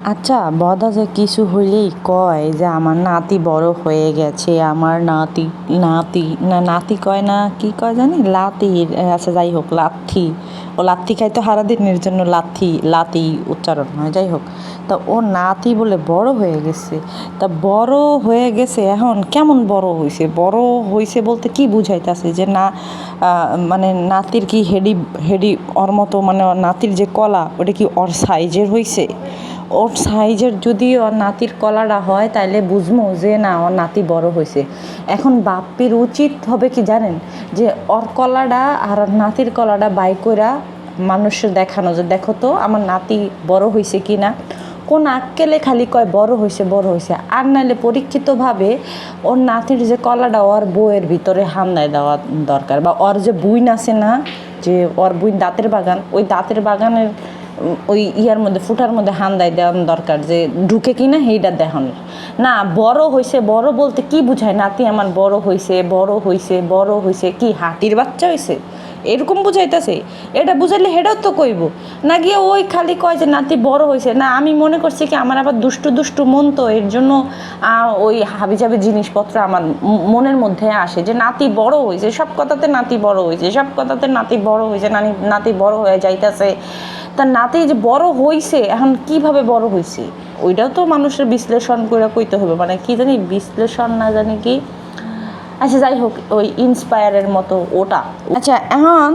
আচ্ছা বদা যে কিছু হইলেই কয় যে আমার নাতি বড় হয়ে গেছে, আমার নাতি নাতি, না, নাতি কয় না, কি কয় জানি? লাতি আচ্ছা যাই হোক, লাথি। ও লাথি খাই তো হারাদিনের জন্য লাথি, লাতি উচ্চারণ হয়, যাই হোক। তা ও নাতি বলে বড় হয়ে গেছে। তা বড় হয়ে গেছে এখন কেমন বড় হয়েছে বড় হয়েছে বলতে কি বুঝাইতেছে যে না মানে নাতির কি হেডি হেডি ওর মতো মানে নাতির যে কলা, ওটা কি ওর সাইজের হয়েছে ওর সাইজের যদি ওর নাতির কলাটা হয় তাহলে বুঝব যে না, ওর নাতি বড় হয়েছে এখন বাপ্পির উচিত হবে কি জানেন? যে ওর কলাটা আর ওর নাতির কলাটা বাই কইরা মানুষের দেখানো। যে দেখো তো, আমার নাতি বড় হয়েছে কি না কোন আক্কেলে খালি কয় বড় হয়েছে বড় হয়েছে আর নাইলে পরীক্ষিতভাবে ওর নাতির যে কলাটা ওর বইয়ের ভিতরে হামলায় দেওয়া দরকার। বা ওর যে বুইন আছে না, যে ওর বুইন দাঁতের বাগান, ওই দাঁতের বাগানের ওই ইয়ার মধ্যে, ফুটার মধ্যে হান্দাই দেওয়ার দরকার যে ঢুকে কি না সেইটা দেখান না, বড় হয়েছে বড় বলতে কি বুঝায়? নাতি আমার বড় হয়েছে বড় হয়েছে বড় হয়েছে কি হাতির বাচ্চা হয়েছে এরকম বুঝাইতেছে। এটা বুঝাইলে হেটাও তো কইব। না গিয়ে ওই খালি কয় যে, নাতি বড় হয়েছে না, আমি মনে করছি কি, আমার আবার দুষ্টু দুষ্টু মন তো, এর জন্য ওই হাবিজাবি জিনিসপত্র আমার মনের মধ্যে আসে যে, নাতি বড় হয়েছে সব কথাতে নাতি বড় হয়েছে সব কথাতে নাতি বড় হয়েছে নানি, নাতি বড় হয়ে যাইতেছে। তার নাতি যে বড় হইছে, এখন কীভাবে বড় হইছে? ওইটাও তো মানুষের বিশ্লেষণ করে কইতে হবে মানে কি জানি, বিশ্লেষণ না জানি কি আচ্ছা যাই হোক, ওই ইন্সপায়ারের মতো ওটা। আচ্ছা এখন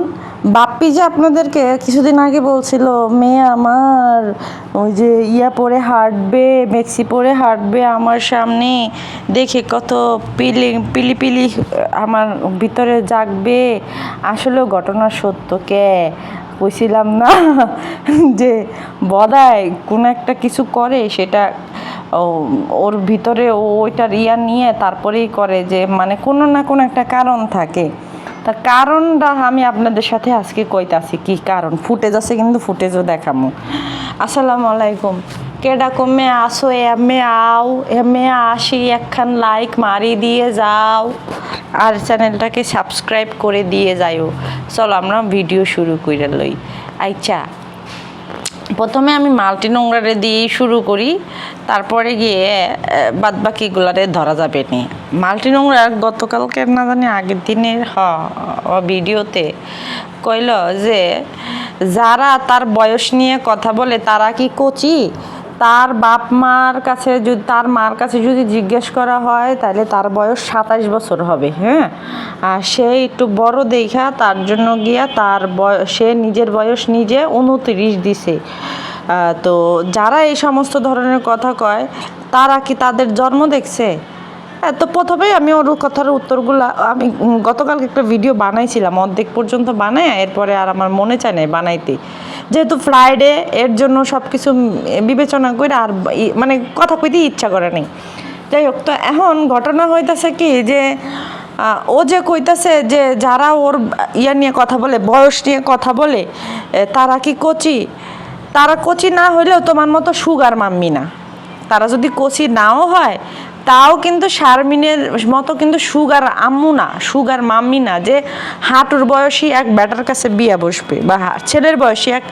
বাপ্পি যে আপনাদেরকে কিছুদিন আগে বলছিল, মেয়ে আমার, ওই যে ইয়া পরে হাঁটবে মেক্সি পরে হাঁটবে আমার সামনে, দেখে কত পিলি পিলি পিলি আমার ভিতরে জাগবে। আসলেও ঘটনা সত্য কে? কইছিলাম না যে বদায় কোন একটা কিছু করে সেটা ওর ভিতরে ও ওইটার ইয়া নিয়ে তারপরেই করে যে মানে কোনো না কোনো একটা কারণ থাকে। তা কারণটা আমি আপনাদের সাথে আজকে কইতাছি, কি কারণ? ফুটেজ আছে কিন্তু ফুটেজও দেখামো। আসসালামু আলাইকুম। কেডা কমে আসো, এমে আও, এমে আসি, একখান লাইক মারি দিয়ে যাও। আর চ্যানেলটাকে সাবস্ক্রাইব করে দিয়ে যাইও। চলো আমরা ভিডিও শুরু করে লই। আচ্ছা প্রথমে আমি মাল্টি নোংরারে দিয়েই শুরু করি। তারপরে গিয়ে বাদ বাকিগুলারে ধরা যাবে নি। মাল্টি নোংরা গতকালকে না জানি আগের দিনের হ ভিডিওতে কইল যে, যারা তার বয়স নিয়ে কথা বলে তারা কি কচি? তার বাপ মার কাছে যদি, তার মার কাছে যদি জিজ্ঞেস করা হয়, তাহলে তার বয়স সাতাশ বছর হবে হ্যাঁ? আর সে একটু বড় দেখা, তার জন্য গিয়া তার সে নিজের বয়স নিজে উনত্রিশ দিছে। তো যারা এই সমস্ত ধরনের কথা কয়, তারা কি তাদের জন্ম দেখছে? তো প্রথমেই আমি ওর কথার উত্তরগুলো, আমি গতকালকে একটা ভিডিও বানাইছিলাম, অর্ধেক পর্যন্ত বানাই এরপরে আর আমার মনে চায় নাই বানাইতে। যেহেতু ফ্রাইডে এর জন্য সব কিছু বিবেচনা করে আর মানে কথা কইতে ইচ্ছা করে নেই। যাই হোক, তো এখন ঘটনা হইতাছে কি যে ও যে কইতাছে যে যারা ওর ইয়া নিয়ে কথা বলে, বয়স নিয়ে কথা বলে তারা কি কচি? তারা কচি না হইলেও তোমার মতো সুগার মাম্মি না। তারা যদি কচি নাও হয় তাও কিন্তু শারমিনের মতো কিন্তু সুগার আম্মু না, সুগার মাম্মি না যে হাঁটুর বয়সী এক ব্যাটার কাছে বিয়ে বসবে বা ছেলের বয়সী এক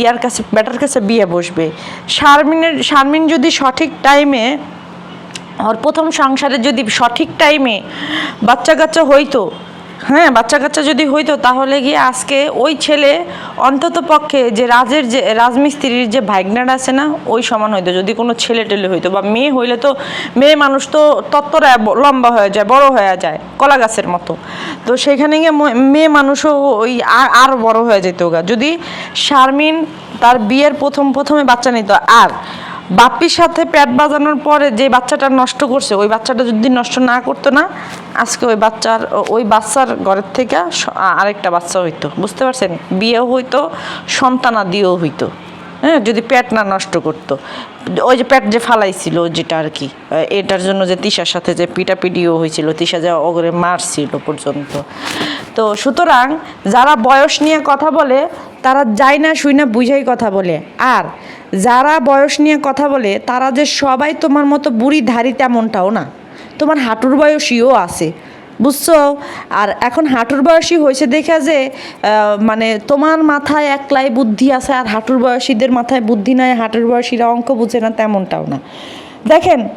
ইয়ার কাছে ব্যাটার কাছে বিয়ে বসবে। শারমিনের, শারমিন যদি সঠিক টাইমে ওর প্রথম সংসারে যদি সঠিক টাইমে বাচ্চা কাচ্চা হইতো হ্যাঁ বাচ্চা কাচ্চা যদি হইতো, তাহলে গিয়ে আজকে ওই ছেলে অন্তত পক্ষে যে রাজের যে, রাজমিস্ত্রির যে ভাইগনার আছে না, ওই সমান হইতো। যদি কোনো ছেলে টেলে হইতো বা মেয়ে হইলে তো মেয়ে মানুষ তো তত্ত্বরা লম্বা হয়ে যায়, বড় হয়ে যায়, কলা গাছের মতো। তো সেখানে গিয়ে মেয়ে মানুষও ওই আর- আরও বড় হয়ে যেত গা। যদি শারমিন তার বিয়ের প্রথম, প্রথমে বাচ্চা নিত, আর বাপ্পির সাথে প্যাট বাজানোর পরে যে বাচ্চাটা নষ্ট করছে, ওই বাচ্চাটা যদি নষ্ট না করতো না, আজকে ওই বাচ্চার ওই বাচ্চার ঘরের থেকে আরেকটা বাচ্চা হইতো। বুঝতে পারছেন? বিয়েও হইতো, সন্তানাদিও হইতো। হ্যাঁ যদি প্যাট না নষ্ট করতো। ওই যে পেট যে ফালাইছিল যেটা আর কি এটার জন্য যে তিশার সাথে যে পিটাপিটিও হয়েছিল, তিশা যে ওগরে মারছিল পর্যন্ত। তো সুতরাং যারা বয়স নিয়ে কথা বলে, তারা যায় না শুই না বুঝাই কথা বলে। আর যারা বয়স নিয়ে কথা বলে, তারা যে সবাই তোমার মতো বুড়ি ধারি তেমনটাও না। তোমার হাঁটুর বয়সীও আছে। বুঝছ? আর এখন হাঁটুর বয়সী হয়েছে দেখা যে মানে তোমার মাথায় একলাই বুদ্ধি আছে আর হাঁটুর বয়সীদের মাথায় বুদ্ধি নাই, হাঁটুর বয়সীরা অঙ্ক বুঝে না, তেমনটাও না। দেখেন,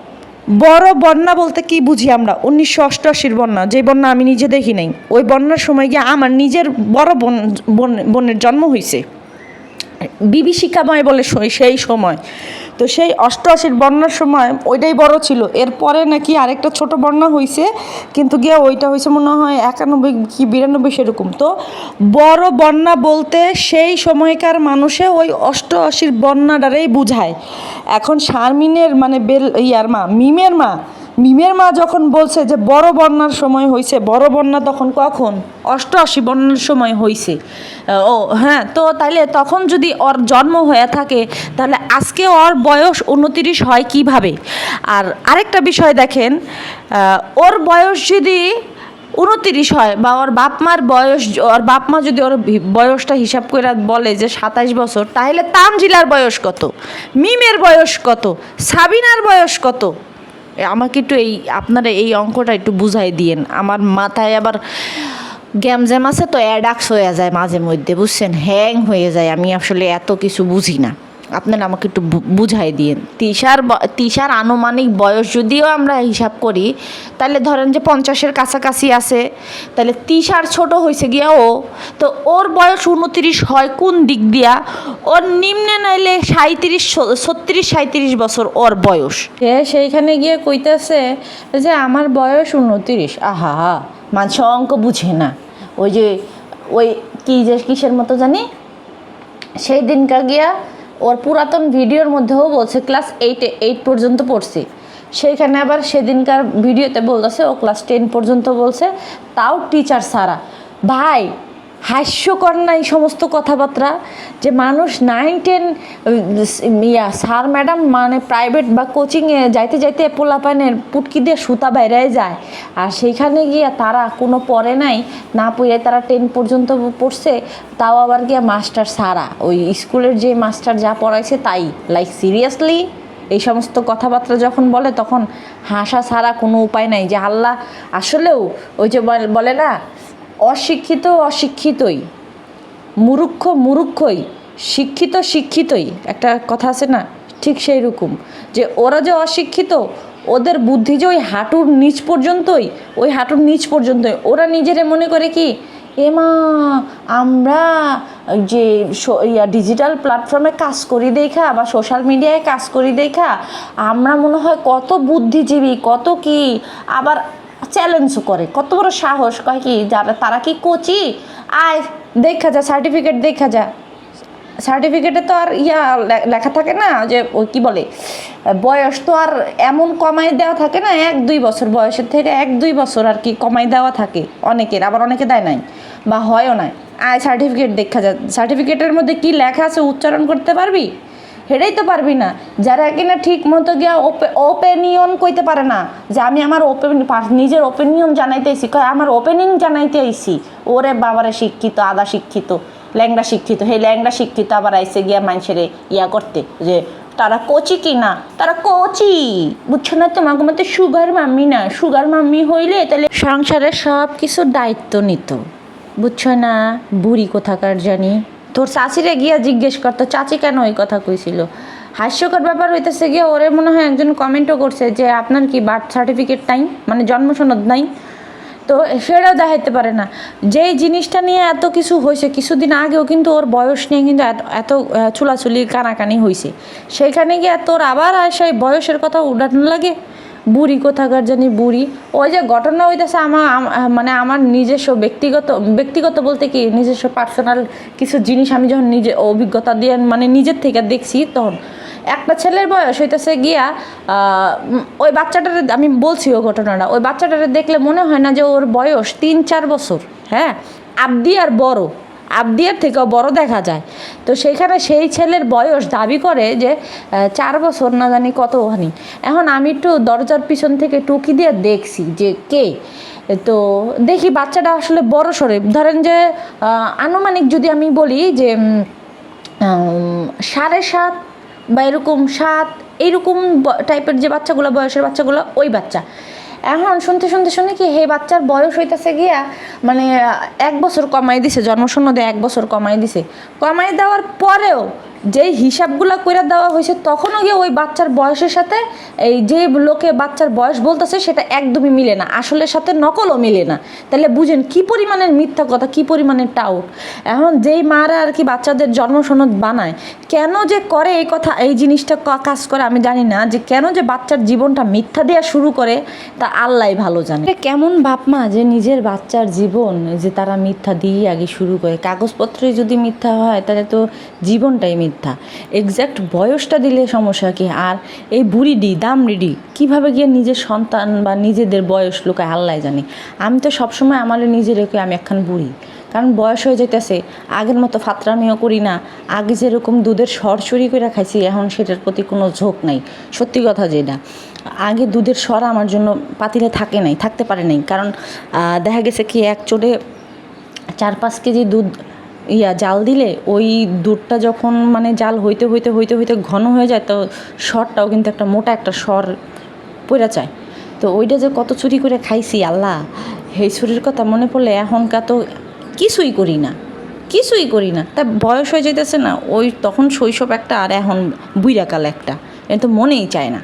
বড় বন্যা বলতে কি বুঝি আমরা? উনিশশো অষ্টআশির বন্যা যে বন্যা আমি নিজে দেখি নাই। ওই বন্যার সময় গিয়ে আমার নিজের বড় বোন, বোন- বোনের জন্ম হয়েছে বিভীষিকাময় বলে সেই- সময়। তো সেই অষ্টআশির বন্যার সময় ওইটাই বড় ছিল। এরপরে নাকি আরেকটা ছোট বন্যা হয়েছে কিন্তু গিয়ে ওইটা হয়েছে মনে হয় একানব্বই কি বিরানব্বই সেরকম। তো বড় বন্যা বলতে সেই সময়কার মানুষে ওই অষ্টআশির বন্যাটারেই বুঝায়। এখন শারমিনের মানে বেল ইয়ার মা, মিমের মা মিমের মা যখন বলছে যে বড় বন্যার সময় হয়েছে বড় বন্যা তখন কখন? অষ্টআশি বন্যার সময় হয়েছে ও হ্যাঁ তো তাইলে তখন যদি ওর জন্ম হয়ে থাকে, তাহলে আজকে ওর বয়স উনতিরিশ হয় কীভাবে? আর আরেকটা বিষয় দেখেন ওর বয়স যদি উনতিরিশ হয় বা ওর বাপ মার বয়স, ওর বাপ মা যদি ওর বয়সটা হিসাব করে বলে যে সাতাইশ বছর তাহলে তানজিলার বয়স কত? মিমের বয়স কত? সাবিনার বয়স কত? আমাকে একটু এই, আপনারা এই অঙ্কটা একটু বুঝাই দিয়েন। আমার মাথায় আবার গ্যাম জ্যাম আছে তো অ্যাডাক্স হয়ে যায় মাঝে মধ্যে, বুঝছেন? হ্যাং হয়ে যায়। আমি আসলে এত কিছু বুঝি না। আপনারা আমাকে একটু বুঝাই দিয়েন। তিশার তিশার আনুমানিক বয়স যদিও আমরা হিসাব করি, তাহলে ধরেন যে পঞ্চাশের কাছাকাছি আছে, তাহলে তিশার ছোট হয়েছে গিয়া ও, তো ওর বয়স উনতিরিশ হয় কোন দিক দিয়া? ওর নিম্নে নাইলে সাঁত্রিশ ছত্রিশ সাঁত্রিশ বছর ওর বয়স। সে সেইখানে গিয়ে কইতেছে যে আমার বয়স উনত্রিশ। আহা হা মানুষ অঙ্ক বুঝে না। ওই যে ওই কি যে কিসের মতো জানি? সেই দিনকার গিয়া ওর পুরাতন ভিডিওর মধ্যেও বলছে, ক্লাস এইটে এইট পর্যন্ত পড়ছি। সেইখানে আবার সেদিনকার ভিডিওতে বলতেছে, ও ক্লাস টেন পর্যন্ত বলছে। তাও টিচার সারা ভাই হাস্যকর না এই সমস্ত কথাবার্তা? যে মানুষ নাইন টেন ইয়া স্যার ম্যাডাম মানে প্রাইভেট বা কোচিংয়ে যাইতে যাইতে পোলা পোলাপানের পুটকি দিয়ে সুতা বাইরে যায়। আর সেইখানে গিয়ে তারা কোনো পড়ে নাই, না পড়ে তারা টেন পর্যন্ত পড়ছে, তাও আবার গিয়া মাস্টার সারা। ওই স্কুলের যে মাস্টার যা পড়াইছে তাই। লাইক সিরিয়াসলি এই সমস্ত কথাবার্তা যখন বলে, তখন হাসা ছাড়া কোনো উপায় নাই যে আল্লাহ আসলেও ওই যে বলে না অশিক্ষিত অশিক্ষিতই মুরুক্ষ মুরুক্ষই শিক্ষিত শিক্ষিতই, একটা কথা আছে না? ঠিক সেই রকম যে ওরা যে অশিক্ষিত, ওদের বুদ্ধি যে ওই হাঁটুর নিচ পর্যন্তই, ওই হাঁটুর নিচ পর্যন্তই, ওরা নিজেরে মনে করে কি এমা আমরা যে ইয়া ডিজিটাল প্ল্যাটফর্মে কাজ করি দেখা বা সোশ্যাল মিডিয়ায় কাজ করি দেখা, আমরা মনে হয় কত বুদ্ধিজীবী, কত কি? আবার চ্যালেঞ্জও করে। কত বড় সাহস, কয় কি যারা, তারা কি কোচি? আয়, দেখা যা সার্টিফিকেট দেখা যা। সার্টিফিকেটে তো আর ইয়া লেখা থাকে না যে ওই কী বলে, বয়স তো আর এমন কমাই দেওয়া থাকে না, এক, দুই বছর বয়সের থেকে এক, দুই বছর আর কি কমাই দেওয়া থাকে অনেকের, আবার অনেকে দেয় নাই বা হয়ও নাই। আয় সার্টিফিকেট দেখা যা। সার্টিফিকেটের মধ্যে কি লেখা আছে, উচ্চারণ করতে পারবি? হেরেই তো পারবি না। যারা কিনা ঠিক মতো গিয়া ওপেনিয়ন কইতে পারে না, যে আমি আমার ওপেন নিজের ওপেনিয়ন জানাইতে আইসি আমার ওপেনিং জানাইতে আইসি ওরে বাবারে শিক্ষিত আদা শিক্ষিত, ল্যাংড়া শিক্ষিত, হে ল্যাংড়া শিক্ষিত আবার আইসে গিয়া মানুষের ইয়া করতে, যে তারা কচি কি না তারা কচি। বুঝছ না তোমাকে মতো সুগার মাম্মি না? সুগার মাম্মি হইলে তাহলে সংসারের সব কিছুর দায়িত্ব নিত। বুঝছ না, বুড়ি কোথাকার জানি? তোর চাচিরে গিয়া জিজ্ঞেস করতো চাচি কেন ওই কথা কইছিল? হাস্যকর ব্যাপার হইতেছে গিয়ে ওরে মনে হয় একজন কমেন্টও করছে যে, আপনার কি বার্থ সার্টিফিকেট নাই? মানে জন্ম সনদ নাই? তো সেটাও দেখাইতে পারে না। যেই জিনিসটা নিয়ে এত কিছু হয়েছে কিছুদিন আগেও কিন্তু ওর বয়স নিয়ে কিন্তু এত- চুলাচুলি কানাকানি হয়েছে সেইখানে গিয়ে তোর আবার সেই বয়সের কথা উঠানো লাগে? বুড়ি কোথাকার জানি বুড়ি। ওই যে ঘটনা হইতেছে আমার মানে আমার নিজস্ব ব্যক্তিগত ব্যক্তিগত বলতে কি, নিজস্ব পার্সোনাল কিছু জিনিস আমি যখন নিজে অভিজ্ঞতা দিয়ে মানে নিজের থেকে দেখছি তখন। একটা ছেলের বয়স হইতেছে গিয়া ওই বাচ্চাটারে আমি বলছি ও ঘটনাটা, ওই বাচ্চাটারে দেখলে মনে হয় না যে ওর বয়স তিন চার বছর হ্যাঁ? আবদি আর বড়। আবদিয়ার থেকেও বড় দেখা যায়। তো সেইখানে সেই ছেলের বয়স দাবি করে যে চার বছর না জানি কতখানি। এখন আমি একটু দরজার পিছন থেকে টুকি দিয়ে দেখছি যে কে। তো দেখি বাচ্চাটা আসলে বড় সরে। ধরেন যে আনুমানিক যদি আমি বলি যে সাড়ে সাত বা এরকম সাত এইরকম টাইপের যে বাচ্চাগুলো, বয়সের বাচ্চাগুলো, ওই বাচ্চা। এখন শুনতে শুনতে শুনে কি হে বাচ্চার বয়স হইতেছে গিয়া মানে এক বছর কমাই দিছে, জন্মশূন্য দিয়ে এক বছর কমাই দিছে। কমাই দেওয়ার পরেও যেই হিসাবগুলো করে দেওয়া হয়েছে, তখনও গিয়ে ওই বাচ্চার বয়সের সাথে, এই যে লোকে বাচ্চার বয়স বলতেছে, সেটা একদমই মিলে না। আসলের সাথে নকলও মিলে না। তাহলে বুঝেন কি পরিমাণের মিথ্যা কথা, কি পরিমাণের টাউট। এখন যেই মারা আর কি বাচ্চাদের জন্মসনদ বানায়, কেন যে করে এই কথা, এই জিনিসটা কাজ করে আমি জানি না, যে কেন যে বাচ্চার জীবনটা মিথ্যা দেওয়া শুরু করে, তা আল্লাহ ভালো জানে। কেমন বাপ মা যে নিজের বাচ্চার জীবন যে তারা মিথ্যা দিয়ে আগে শুরু করে? কাগজপত্রে যদি মিথ্যা হয়, তাহলে তো জীবনটাই মিথ্যা। এক্স্যাক্ট বয়সটা দিলে সমস্যা কি? আর এই বুড়িডি, দামড়িডি, কীভাবে গিয়ে নিজের সন্তান বা নিজেদের বয়স লোকায় আল্লাহ জানি। আমি তো সবসময় আমার নিজের রেখে আমি একখান বুড়ি। কারণ বয়স হয়ে যাইতেছে, আগের মতো ফাতরামিও করি না। আগে যেরকম দুধের সরসরি করে খাইছি, এখন সেটার প্রতি কোনো ঝোঁক নাই। সত্যি কথা যেটা। আগে দুধের সর আমার জন্য পাতিলে থাকে নাই, থাকতে পারে নাই। কারণ দেখা গেছে কি, এক চোটে চার পাঁচ কেজি দুধ ইয়া, জাল দিলে ওই দুধটা যখন মানে জাল হইতে হইতে হইতে হইতে ঘন হয়ে যায়, তো সরটাও কিন্তু একটা মোটা একটা সর পড়ে চায় তো ওইটা যে কত চুরি করে খাইছি, আল্লাহ। সেই চুরির কথা মনে পড়লে এখনকার তো কিছুই করি না, কিছুই করি না। তা বয়স হয়ে যেতেছে না, ওই তখন শৈশব একটা আর এখন বুইরাকাল একটা, এটা তো মনেই চায় না।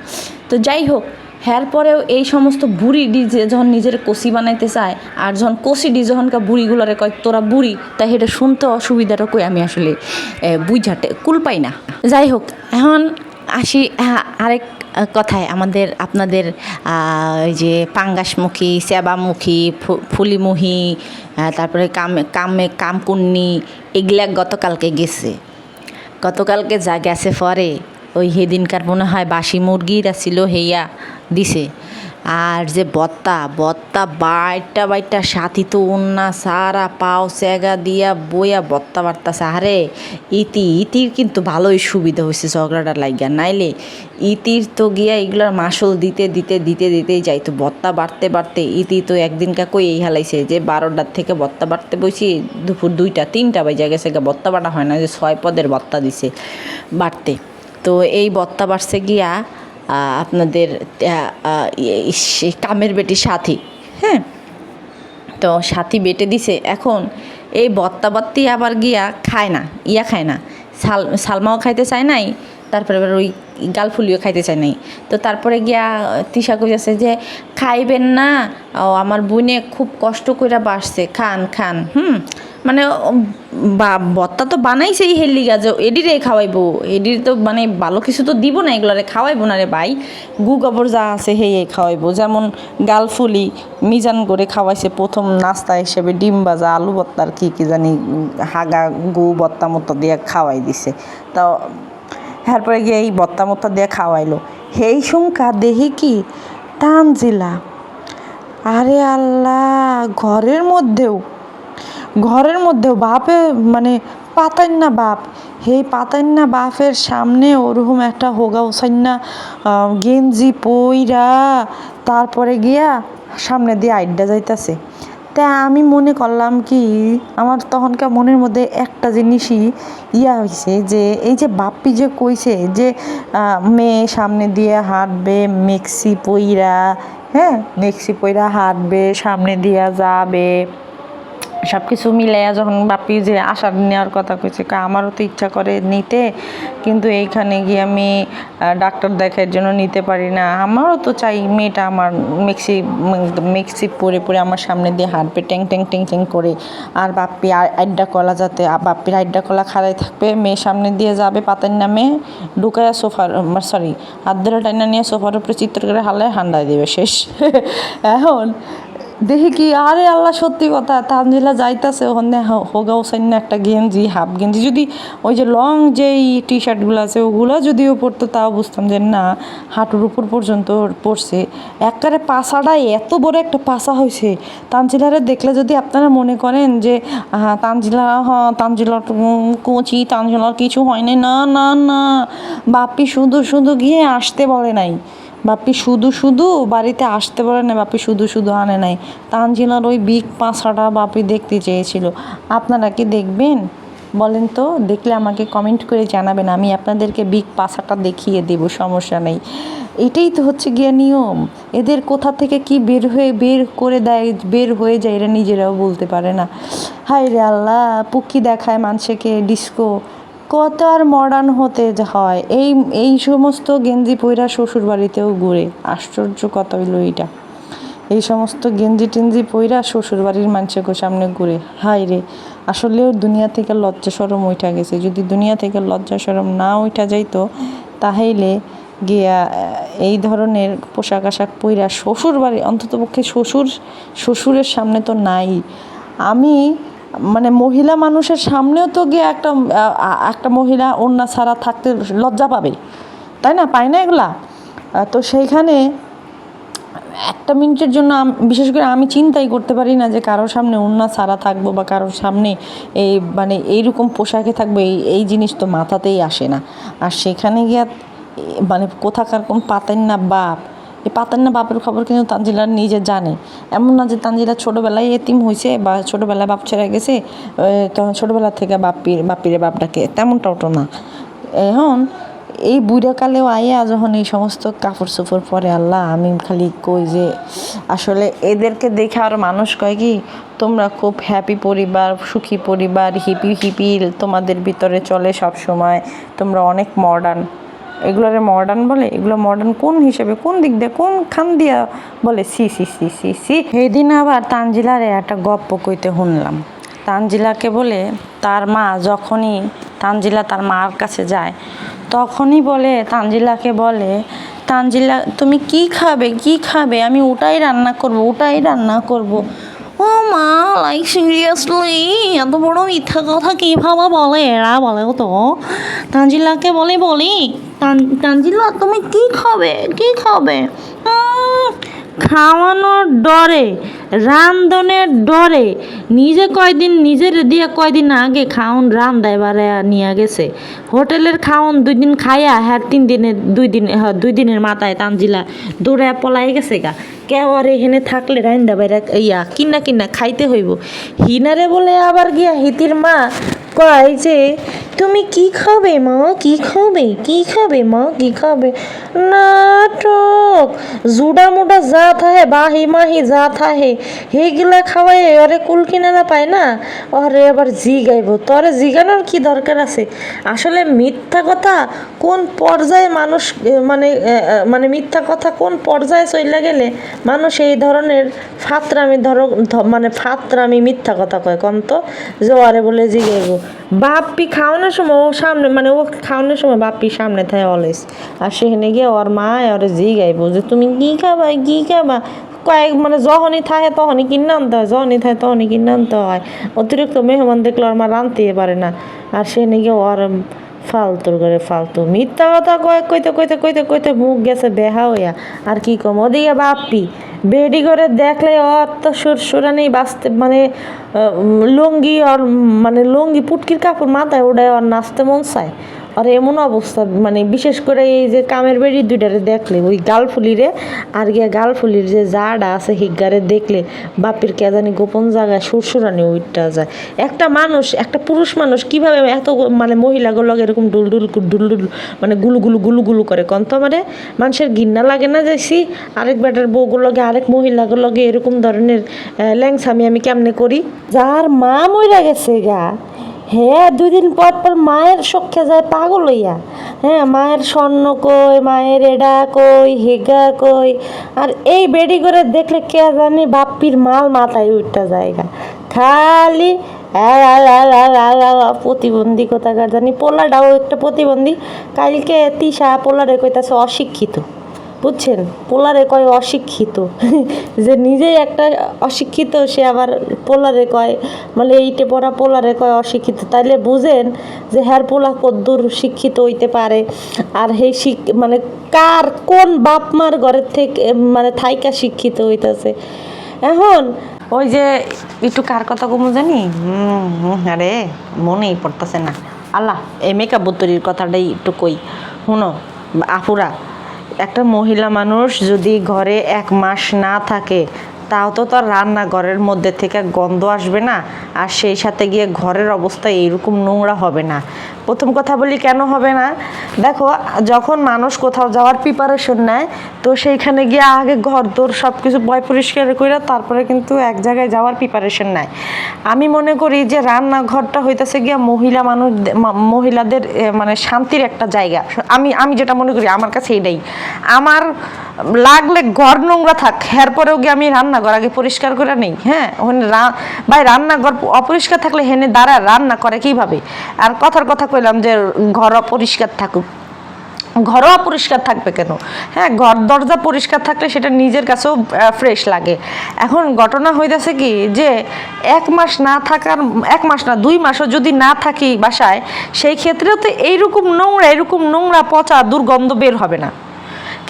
তো যাই হোক হ্যার পরেও এই সমস্ত বুড়ি ডি যে যখন নিজের কষি বানাইতে চায়, আর যখন কষি ডি যখনকার বুড়িগুলারে কয়, তোরা বুড়ি তাই এটা শুনতে অসুবিধাটা কই আমি আসলে বুঝাতে কুল পাই না। যাই হোক, এখন আসি আরেক কথায় আমাদের, আপনাদের ওই যে পাঙ্গাসমুখী সেবামুখী ফু- ফুলিমুখী তারপরে কামে কামে, কামকুন্নি, এগুলা গতকালকে গেছে। গতকালকে যা গেছে পরে ওই সেদিনকার মনে হয় বাসি মুরগির ছিল, হেইয়া দিছে। আর যে বত্তা বত্তা বাইটা বাইটা সাথী তো উন্না, সারা পাও স্যাগা দিয়া বইয়া বত্তা বার্তাছে আরে, ইতি, ইতির কিন্তু ভালোই সুবিধা হয়েছে ঝগড়াটা লাগিয়া নাইলে ইতির তো গিয়া এগুলার মাসল দিতে দিতে দিতে, দিতেই যাইতো। বত্তা বাড়তে বাড়তে ইতি তো একদিনকা কই এই হালাইছে যে বারোটার থেকে বত্তা বাড়তে বসি দুপুর দুইটা, তিনটা বাজে গেছে বত্তা বাটা হয় না, যে ছয় পদের বত্তা দিছে বাড়তে। তো এই বত্তা বাড়ছে গিয়া আপনাদের কামের বেটি সাথী হ্যাঁ? তো সাথী বেটে দিছে। এখন এই বত্তা বত্তি আবার গিয়া খায় না, ইয়া খায় না। সাল, সালমাও খাইতে চায় নাই, তারপরে আবার ওই গালফুলিও খাইতে চায় নাই। তো তারপরে গিয়া তিশা কইতেছে যে, খাইবেন না, ও আমার বোনে খুব কষ্ট কইরা বাসছে খান খান, হুম? মানে বা, বত্তা তো বানাইছেই হেললি গাছ এডিরে খাওয়াইবো। এডির তো মানে ভালো কিছু তো দিব না, এগুলারে খাওয়াইবো না রে ভাই। গু গোবর যা আছে হেই খাওয়াইবো। যেমন গালফুলি মিজান করে খাওয়াইছে প্রথম নাস্তা হিসেবে, ডিম ভাজা, আলু বত্তার কি কি জানি হাগা গু বত্তা মতো দিয়ে খাওয়াই দিছে। তো তারপরে গিয়ে এই বত্তা মত্তা দিয়ে খাওয়াইলো। সেই সুমকা, দেহি কি? তানজিলা। আরে আল্লাহ, ঘরের মধ্যেও ঘরের মধ্যেও বাপে মানে পাতান না বাপ। সেই পাতান না বাপের সামনে ওরকম একটা হোগা ওসাইনা গেঞ্জি পইরা তারপরে গিয়া সামনে দিয়ে আড্ডা যাইতাছে। তা আমি মনে করলাম কি, আমার তখনকার মনের মধ্যে একটা জিনিসই ইয়া হয়েছে যে, এই যে বাপ্পি যে কইছে যে মেয়ে সামনে দিয়ে হাঁটবে, মেক্সি পইরা হ্যাঁ মেক্সি পইরা হাঁটবে, সামনে দিয়া যাবে। সব কিছু মিলাইয়া যখন বাপি যে আশা নেওয়ার কথা কইছে আমারও তো ইচ্ছা করে নিতে, কিন্তু এইখানে গিয়ে আমি ডাক্তার দেখার জন্য নিতে পারি না। আমারও তো চাই মেয়েটা আমার মিক্সি মিক্সি পরে পরে আমার সামনে দিয়ে হাঁটবে ট্যাং ট্যাং ট্যাং ট্যাং করে। আর বাপ্পি আড্ডা কলা যাতে বাপ্পির আড্ডা কলা খাড়াই থাকবে, মেয়ে সামনে দিয়ে যাবে পাতার নামে ঢুকায়া সোফার সরি হাত ধরে টাইনা নিয়ে সোফার উপরে চিত্র করে হালায় হান্ডায় দেবে, শেষ। এখন দেখি কি, আরে আল্লাহ, সত্যি কথা, তানজিলা যাইতাছে, ওখানে হোগা হোসেন একটা গেঞ্জি, হাফ গেঞ্জি, যদি ওই যে লং যেই টি শার্টগুলো আছে, ওগুলো যদিও পরতো, তাও বুঝতাম যে না, হাঁটুর উপর পর্যন্ত পড়ছে। একবারে পাশাটা এত বড় একটা পাশা হয়েছে তানজিলারে দেখলে যদি আপনারা মনে করেন যে তানজিলা হ্যাঁ তানজিলার কোচি, তানজিলার কিছু হয় নাই, না না না, বাপি শুধু শুধু গিয়ে আসতে বলে নাই। বাপি শুধু শুধু বাড়িতে আসতে পারে না বাপি শুধু শুধু আনে নাই। তানজিলার ওই বিগ পাঁচাটা বাপি দেখতে চেয়েছিল। আপনারা কি দেখবেন? বলেন তো, দেখলে আমাকে কমেন্ট করে জানাবেন, আমি আপনাদেরকে বিগ পাশাটা দেখিয়ে দেব, সমস্যা নেই। এটাই তো হচ্ছে গিয়ে নিয়ম। এদের কোথা থেকে কি বের হয়ে, বের করে দেয়, বের হয়ে যায়, এরা নিজেরাও বলতে পারে না। হায় রে আল্লাহ, পুকি দেখায় মানুষকে, ডিস্কো। কত আর মডার্ন হতে হয়। এই এই সমস্ত গেঞ্জি পইরা শ্বশুর বাড়িতেও ঘুরে। আশ্চর্য কথা হইল এইটা। এই সমস্ত গেঞ্জি টেঞ্জি পইরা শ্বশুর বাড়ির মানুষের সামনে ঘুরে। হাই রে, আসলেও দুনিয়া থেকে লজ্জা সরম উঠা গেছে। যদি দুনিয়া থেকে লজ্জা সরম না উঠা যাইতো তাহলে গিয়া এই ধরনের পোশাক আশাক পইরা শ্বশুর বাড়ি অন্ততপক্ষে শ্বশুর, শ্বশুরের সামনে তো নাই। আমি মানে মহিলা মানুষের সামনেও তো গিয়ে একটা একটা মহিলা অন্য ছাড়া থাকতে লজ্জা পাবে, তাই না? পায় না এগুলা? তো সেইখানে একটা মিনিটের জন্য বিশেষ করে আমি চিন্তাই করতে পারি না যে কারোর সামনে অন্য ছাড়া থাকব বা কারোর সামনে এই মানে এইরকম পোশাকে থাকব, এই এই জিনিস তো মাথাতেই আসে না। আর সেখানে গিয়া মানে কোথাকার কোন পাতেন না বাপ এই পাতেন না বাপের খবর কিন্তু তানজিলা নিজে জানে। এমন না যে তানজিলা ছোটোবেলায় এতিম হয়েছে বা ছোটোবেলায় বাপ ছেড়ে গেছে তখন ছোটোবেলা থেকে বাপির, বাপিরে বাপ ডাকে তেমনটাও তো না। এখন এই বুড়াকালেও আইয়া যখন এই সমস্ত কাপড় চোপড় পরে, আল্লাহ, আমি খালি কই যে আসলে এদেরকে দেখে আর মানুষ কয় কি, তোমরা খুব হ্যাপি পরিবার, সুখী পরিবার হিপি হিপি তোমাদের ভিতরে চলে সব সময় তোমরা অনেক মডার্ন এগুলোরে মডার্ন বলে, এগুলো মডার্ন কোন হিসেবে, কোন দিক দিয়ে, কোন খান দিয়া বলে, সি সি সি সি সি। সেদিন আবার তানজিলারে একটা গপ্প কইতে শুনলাম। তানজিলাকে বলে, তার মা যখনই তানজিলা তার মার কাছে যায়, তখনই বলে, তানজিলাকে বলে, তানজিলা, তুমি কি খাবে কি খাবে? আমি ওটাই রান্না করব, ওটাই রান্না করব। ও মা লাইক সিরিয়াসলি এত বড় মিথ্যা কথা কীভাবে বলে? এরা বলে তো। তানজিলাকে বলে, বলি তানজিলা, তুমি কি খাবে? কি খাবে? খাওয়ানোর ডরে রান্ধনের ডরে। নিজে কয়দিন, নিজের দিয়ে কয়দিন আগে খাওন রান্ধা এবারে নিয়ে গেছে। হোটেলের খাওন দুই দিন খাইয়া হ্যাঁ তিন দিনের দুই দিন দুই দিনের মাথায় তানজিলা দৌড়ে পলাই গেছে গা। কেউ আর এখানে থাকলে রান্দা বাইরা ইয়া, কিনা কিনা খাইতে হইব। হিনারে বলে আবার গিয়া হিতির মা কয় যে, তুমি কি খাবে মা? কি খাবে? কি খাবে মা? কি খাবে? নাটক। জুডা মুডা যা থাহে বাহি মাহি যা থাহে হেগুলা খাওয়াই ওরে কুল কিনারা পায় না? ওরে আবার জি গাইব তোরে জিগানোর কি দরকার আছে? আসলে মিথ্যা কথা কোন পর্যায়ে মানুষ মানে মানে মিথ্যা কথা কোন পর্যায়ে চলে গেলে মানুষ এই ধরনের ফাতরামি ধরো মানে ফাতরামি মিথ্যা কথা কয়? কম তো যে ওরে বলে জিগাইব। বাপ্পি খাওয়ানোর সময় ও সামনে মানে ও খাওয়ানোর সময় বাপ্পি সামনে থাকে অলওয়েজ আর সেখানে গিয়ে ওর মা ওর জি গাইবো যে, তুমি কি খাবা? কি খাবা? কয়েক মানে যখনই থাকে তখনই কিনে আনতে হয়, যখনই থাকে তখনই কিনে আনতে হয়। অতিরিক্ত মেহমান দেখলে ওর মা রানতেই পারে না। আর সে নাকি ওর ফালতুর করে ফালতু। মিথ্যা কথা কয়েক কইতে কইতে কইতে কইতে মুখ গেছে বেহা হইয়া। আর কি কম? ওদিকে বাপ্পি বেডি করে দেখলে অত সুর সুরানি বাঁচতে মানে লুঙ্গি আর মানে লুঙ্গি, পুটকির কাপড় মাথায় ওটাই আর নাচতে মন চায়। আর এমন অবস্থা মানে বিশেষ করে এই যে কামের বেড়ি দুইটারে দেখলে, ওই গালফুলিরে আর গিয়া গালফুলির যে জাডা আছে হিগারে দেখলে বাপির কে জানি গোপন জায়গায় সুরসুরানি উইটটা যায়। একটা মানুষ, একটা পুরুষ মানুষ কীভাবে এত মানে মহিলাগুলো এরকম ডুল ডুল মানে গুলু গুলু গুলু গুলু করে কন? তো মানে মানুষের ঘিন্না লাগে না যাইছি আরেক বেটার বউগুলোকে আরেক মহিলাগুলোকে এরকম ধরনের ল্যাংসামি আমি কেমনে করি? যার মা মইরা গেছে গা হ্যাঁ দুই দিন পর পর মায়ের সখ্যে যায়, পাগল হইয়া। হ্যাঁ মায়ের স্বর্ণ কই, মায়ের এডা কই, হেগা কই, আর এই বেডি করে দেখলে কে জানি বাপ্পির মাল মাথায় উঠটা জায়গা। খালি প্রতিবন্ধী কোথাকার জানি, পোলাটাও একটা প্রতিবন্ধী। কালকে তিশা পোলারে কইতাছে, অশিক্ষিত। বুঝছেন? পোলারে কয় অশিক্ষিত। যে নিজেই একটা অশিক্ষিত, সে আবার পোলারে কয় মানে এইটে পড়া পোলারে কয় অশিক্ষিত। তাইলে বুঝেন যে হ্যার পোলা কদ্দূর শিক্ষিত হইতে পারে। আর সেই শিক মানে কার কোন বাপ মার ঘরের থেকে মানে থাইকা শিক্ষিত হইতাছে? এখন ওই যে, একটু কার কথা কমু জানি? আরে, মনেই পড়তেছে না। আল্লাহ, এই মেকআপ বুতরির কথাটাই একটু কই। শুনো আপুরা একটা মহিলা মানুষ যদি ঘরে এক মাস না থাকে, তাও তো তার রান্নাঘরের মধ্যে থেকে গন্ধ আসবে না। আর সেই সাথে গিয়ে ঘরের অবস্থা এইরকম নোংরা হবে না। প্রথম কথা বলি, কেন হবে না? দেখো, যখন মানুষ কোথাও যাওয়ার প্রিপারেশন নেয়, তো সেইখানে গিয়ে আগে ঘর দোর সব কিছু বয় পরিষ্কার করে তারপরে কিন্তু এক জায়গায় যাওয়ার প্রিপারেশন নেয়। আমি মনে করি যে রান্নাঘরটা হইতেছে গিয়া মহিলা মানুষ মহিলাদের মানে শান্তির একটা জায়গা। আমি আমি যেটা মনে করি, আমার কাছে এটাই। আমার লাগলে ঘর নোংরা থাক এর পরেও গিয়ে আমি রান্নাঘর আগে পরিষ্কার করে নেই হ্যাঁ? ওখানে ভাই, রান্নাঘর অপরিষ্কার থাকলে হেনে দাঁড়া, রান্না করে কীভাবে? আর কথার কথা কইলাম যে ঘর অপরিষ্কার থাকুক। ঘরও পরিষ্কার থাকবে কেন? হ্যাঁ ঘর দরজা পরিষ্কার থাকলে সেটা নিজের কাছেও ফ্রেশ লাগে। এখন ঘটনা হইতেছে কি যে এক মাস না থাকার, এক মাস না, দুই মাসও যদি না থাকি বাসায়, সেই ক্ষেত্রেও তো এইরকম নোংরা এরকম নোংরা পচা দুর্গন্ধ বের হবে না।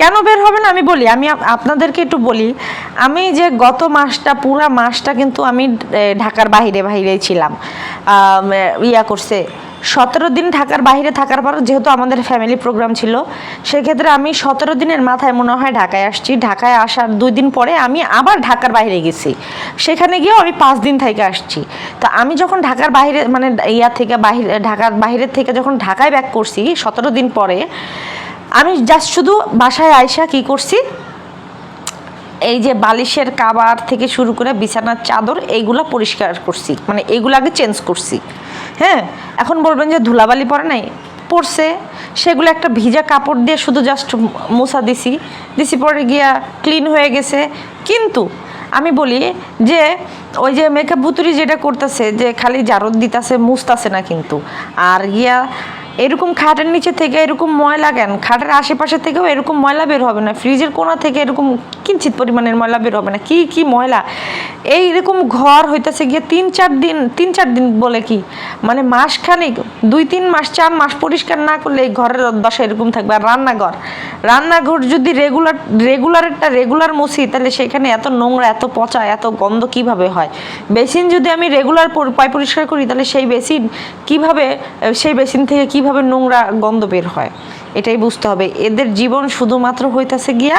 কেন বের হবে না আমি বলি, আমি আপনাদেরকে একটু বলি, আমি যে গত মাসটা, পুরা মাসটা কিন্তু আমি ঢাকার বাইরে বাইরে ছিলাম। ইয়া করছে। সতেরো দিন ঢাকার বাইরে থাকার পর যেহেতু আমাদের ফ্যামিলি প্রোগ্রাম ছিল, সেক্ষেত্রে আমি সতেরো দিনের মাথায় মনে হয় ঢাকায় আসছি। ঢাকায় আসার দুই দিন পরে আমি আবার ঢাকার বাইরে গেছি। সেখানে গিয়েও আমি পাঁচ দিন থেকে আসছি। তো আমি যখন ঢাকার বাইরে মানে ইয়া থেকে বাহিরে, ঢাকার বাইরের থেকে যখন ঢাকায় ব্যাক করছি, সতেরো দিন পরে আমি জাস্ট শুধু বাসায় আয়সা কি করছি? এই যে বালিশের কাবার থেকে শুরু করে বিছানার চাদর এইগুলা পরিষ্কার করছি। মানে এইগুলো আগে চেঞ্জ করছি। হ্যাঁ? এখন বলবেন যে ধুলাবালি পরে নাই? পড়ছে সেগুলো একটা ভিজা কাপড় দিয়ে শুধু জাস্ট মোছা দিছি। দিছি পরে গিয়া ক্লিন হয়ে গেছে। কিন্তু আমি বলি যে ওই যে মেকআপ বুতুরি যেটা করতেছে, যে খালি জারদ দিতেছে, মুছতাছে না কিন্তু। আর গিয়া এরকম খাটের নিচে থেকে এরকম ময়লা কেন? খাটের আশেপাশে থেকেও এরকম ময়লা বের হবে না। ফ্রিজের কোনা থেকে এরকম কিঞ্চিত পরিমাণের ময়লা বের হবে না। কি কি ময়লা? এই এরকম ঘর হইতেছে গিয়ে তিন, চার দিন, তিন, চার দিন বলে কি? মানে মাস খানিক দুই, তিন মাস, চার মাস পরিষ্কার না করলে এই ঘরের দশা এরকম থাকবে। আর রান্নাঘর রান্নাঘর যদি রেগুলার রেগুলারটা রেগুলার মুছি, তাহলে সেখানে এত নোংরা, এত পচা, এত গন্ধ কীভাবে হয়? বেসিন যদি আমি রেগুলার পাই পরিষ্কার করি, তাহলে সেই বেসিন কীভাবে, সেই বেসিন থেকে কীভাবে নোংরা গন্ধ বের হয়, এটাই বুঝতে হবে। এদের জীবন শুধুমাত্র হইতাছে গিয়া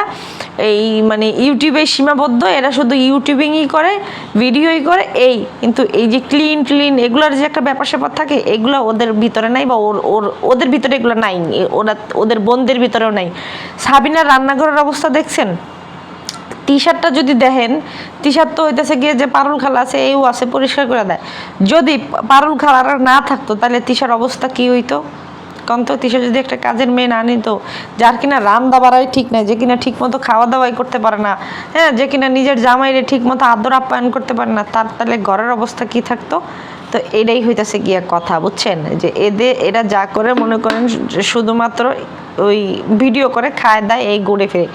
এই মানে ইউটিউবে সীমাবদ্ধ, এরা শুধু ইউটিউবিংই করে ভিডিওই করে, এই কিন্তু এই যে ক্লিন ক্লিন এগুলোর যে একটা ব্যাপার স্যাপার থাকে, এগুলো ওদের ভিতরে নাই বা ওর ওর, ওদের ভিতরে এগুলো নাই ওরা, ওদের বোনদের ভিতরেও নাই। সাবিনার রান্নাঘরের অবস্থা দেখছেন? টি শার্টটা যদি দেখেন টি শার্ট তো হইতেছে গিয়ে যে পারুল খালা আছে এইও আছে, পরিষ্কার করে দেয়। যদি পারুল খালার না থাকতো, তাহলে তিশার অবস্থা কি হইতো? কারণ তো তিশা যদি একটা কাজের মেয়ে না নিত, যার কিনা রান্না দাবারাই ঠিক নাই, যে কিনা ঠিক মতো খাওয়া দাওয়াই করতে পারে না হ্যাঁ যে কিনা নিজের জামাইরে ঠিক মতো আদর আপ্যায়ন করতে পারে না, তার তাহলে ঘরের অবস্থা কি থাকতো? তো এটাই হইতাছে গিয়া কথা, বুঝছেন? যে এদের এরা যা করে মনে করেন, শুধুমাত্র ওই ভিডিও করে খায়, দায়, এই গড়ে ফিরে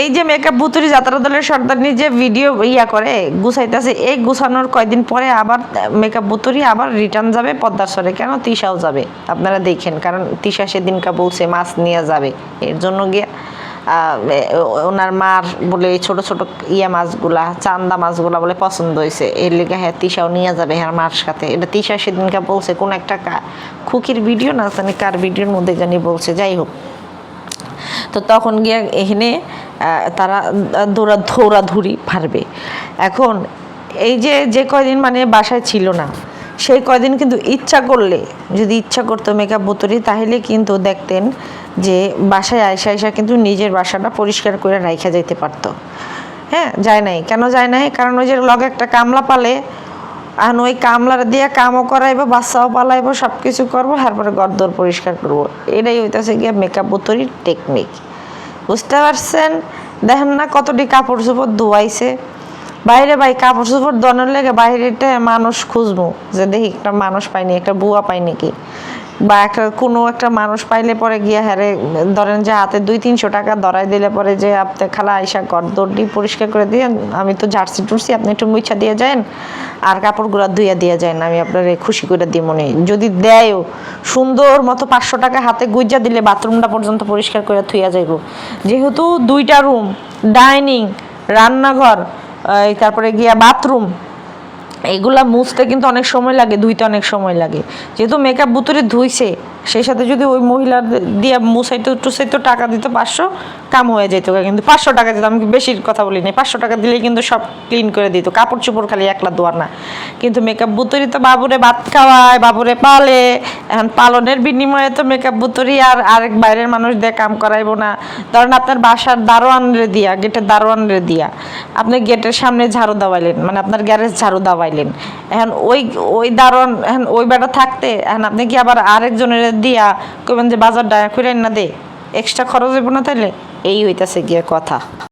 এই যে মেকআপ বুতুরি যাত্রা দলের সর্দারনি যে ভিডিও ইয়া করে, গুছাইতেছে এই গুছানোর কয়দিন পরে আবার মেকআপ বুতুরি আবার রিটার্ন যাবে পদ্মার সরে কেন? তিশাও যাবে, আপনারা দেখেন, কারণ তিশা সেদিনকা বলছে মাছ নিয়ে যাবে। এর জন্য গিয়ে ওনার মার বলে ছোট ছোট ইয়া মাছগুলা, চান্দা মাছগুলা বলে পছন্দ হয়েছে এর লিগে হ্যাঁ তিশাও নিয়ে যাবে হ্যাঁ মার সাথে। এটা তিশা সেদিনকা বলছে, কোন একটা খুকির ভিডিও না জানি কার ভিডিওর মধ্যে জানি বলছে, যাই হোক। তো তখন গিয়ে এখানে তারা দৌড়া দৌড়াধুরি পারবে। এখন এই যে যে কয়দিন মানে বাসায় ছিল না, সেই কয়দিন কিন্তু ইচ্ছা করলে, যদি ইচ্ছা করতো মেকআপ বোতরি তাহলে কিন্তু দেখতেন যে বাসায় আয়সা আয়সা কিন্তু নিজের বাসাটা পরিষ্কার করে রাইখা যেতে পারতো। হ্যাঁ যায় নাই। কেন যায় নাই? কারণ ওই যে লগে একটা কামলা পালে আর ওই কামলার দিয়ে কামও করাইবো, বাচ্চাও পালাইবো সব কিছু করব, তারপরে গরদর পরিষ্কার করব। এটাই হইতেছে গিয়ে মেকআপ বোতরির টেকনিক বুঝতে পারছেন? দেখেন না কতটি কাপড় চোপড় ধোয়াইছে। বাইরে ভাই কাপড় চোপড় দনের লেগে বাইরেটা মানুষ খুঁজবো যে দেখি একটা মানুষ পাইনি, একটা বুয়া পাই নাকি বা একটা কোনো একটা মানুষ পাইলে পরে গিয়া হারে ধরেন যে হাতে দুই তিনশো টাকা ধরাই দিলে পরে যে আপনি খালা আইসা ঘর দৌড়ি পরিষ্কার করে দিয়ে আমি তো জার্সি টুরসি, আপনি একটু মুছা দিয়ে যান আর কাপড়গুলো ধুইয়া দিয়ে যান, আমি আপনার খুশি করে দিই মনে যদি দেয়ও, সুন্দর মতো পাঁচশো টাকা হাতে গুইজা দিলে বাথরুমটা পর্যন্ত পরিষ্কার করে থুইয়া যাইব। যেহেতু দুইটা রুম, ডাইনিং, রান্নাঘর তারপরে গিয়া বাথরুম এগুলা মুছতে কিন্তু অনেক সময় লাগে ধুইতে অনেক সময় লাগে। যেহেতু মেকআপ বুতুরে ধুইছে সেই সাথে যদি ওই মহিলার দিয়ে মুসাইতো টুসাইতো টাকা দিত, পাঁচশো, কাম হয়ে যেত কিন্তু পাঁচশো টাকা দিত, আমি বেশির কথা বলি না পাঁচশো টাকা দিলেই কিন্তু সব ক্লিন করে দিত। কাপড় চোপড় খালি একলা দোয়ার না। কিন্তু মেকআপ বুতরি তো বাবুরে ভাত খাওয়ায়, বাবুরে পালে। এখন পালনের বিনিময়ে তো মেকআপ বুতরি আর আরেক বাইরের মানুষ দিয়ে কাম করাইবো না। ধরেন আপনার বাসার দারোয়ানরে দিয়া, গেটের দারোয়ানরে দিয়া, আপনি গেটের সামনে ঝাড়ু দাওয়াইলেন মানে আপনার গ্যারেজ ঝাড়ু দাওয়াইলেন। এখন ওই ওই দারোয়ান, এখন ওই বেটা থাকতে, এখন আপনি কি আবার আরেকজনের দিয়া কইবেন যে বাজার ডায়া খুলেন না দে, এক্সট্রা খরচ হইব না তাইলে? এই হইতাছে গিয়ে কথা।